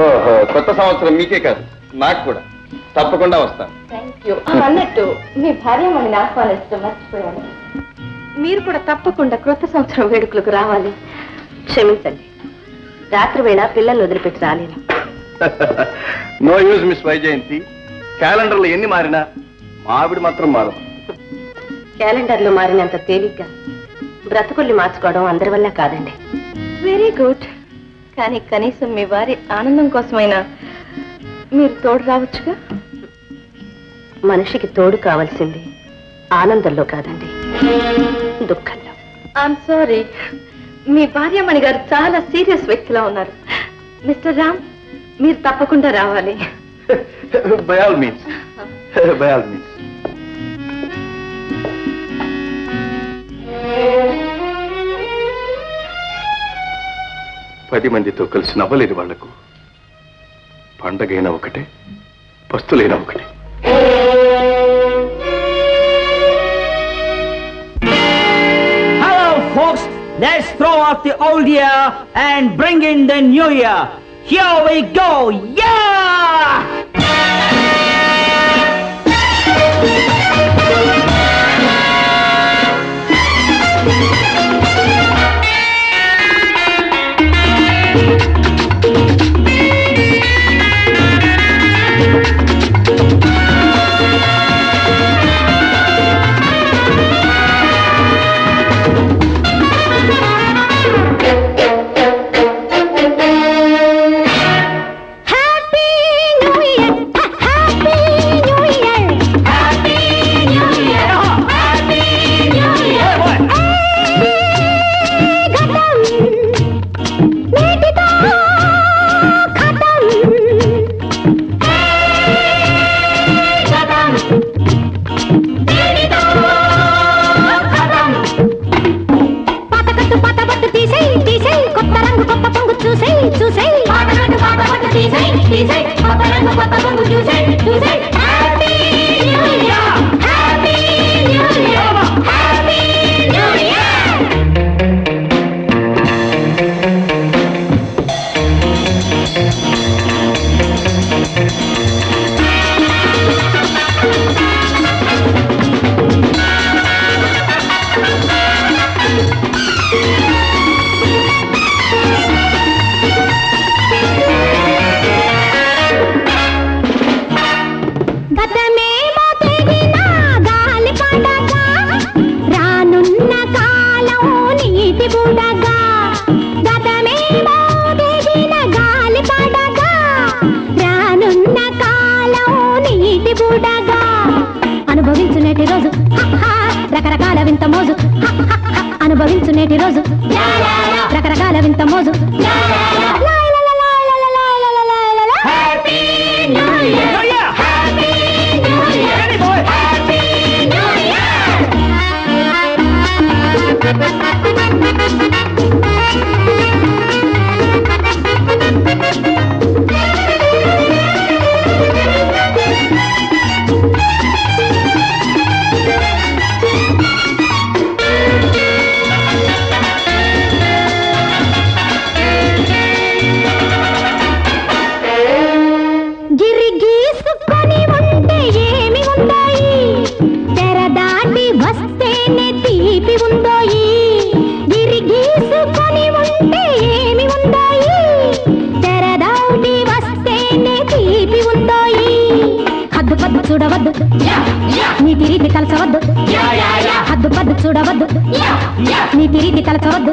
ఓహో కొత్త సంవత్సరం మీకే కాదు. నాకు కూడా. తప్పకుండా వస్తాను. థ్యాంక్ యూ అన్నట్టు మీ భార్యమణిని ఆహ్వానిస్తూ మర్చిపోయాను. మీరు కూడా తప్పకుండా క్రొత్త సంవత్సరం వేడుకలకు రావాలి. క్షమించండి. రాత్రి వేళ పిల్లల్ని వదిలిపెట్టి రాలేను. నో యూజ్ మిస్ వైజయంతి క్యాలెండర్లో ఎన్ని మారినా మా ఆవిడ మాత్రం మారదు. క్యాలెండర్లో మారినంత తేలిగ్గా బ్రతుకుల్ని మార్చుకోవడం అందరి వల్ల కాదండి. వెరీ గుడ్ కానీ కనీసం మీ వారి ఆనందం కోసమైనా మీరు తోడు రావచ్చుగా? మనిషికి తోడు కావాల్సింది ఆనందంలో కాదండి దుఃఖంలో. ఐఎమ్ సారీ మీ భార్యమణి గారు చాలా సీరియస్ వ్యక్తిలా ఉన్నారు. మిస్టర్ రామ్ మీరు తప్పకుండా రావాలి. By all means by all means పది మందితో కలిసి నవ్వలేని వాళ్ళకు పండగైనా ఒకటే పస్తులైనా ఒకటే Hello, folks. Let's throw off the old year and bring in the new year. Here we go. Yeah! చూసే చూసే. రోజు రకరకాల వింత మోజు. హ్యాపీ న్యూ ఇయర్ పద్దు చూడవద్దు. నీతి రీతి కలసవద్దు హద్దు పద్దు చూడవద్దు. నీతి రీతి కలసవద్దు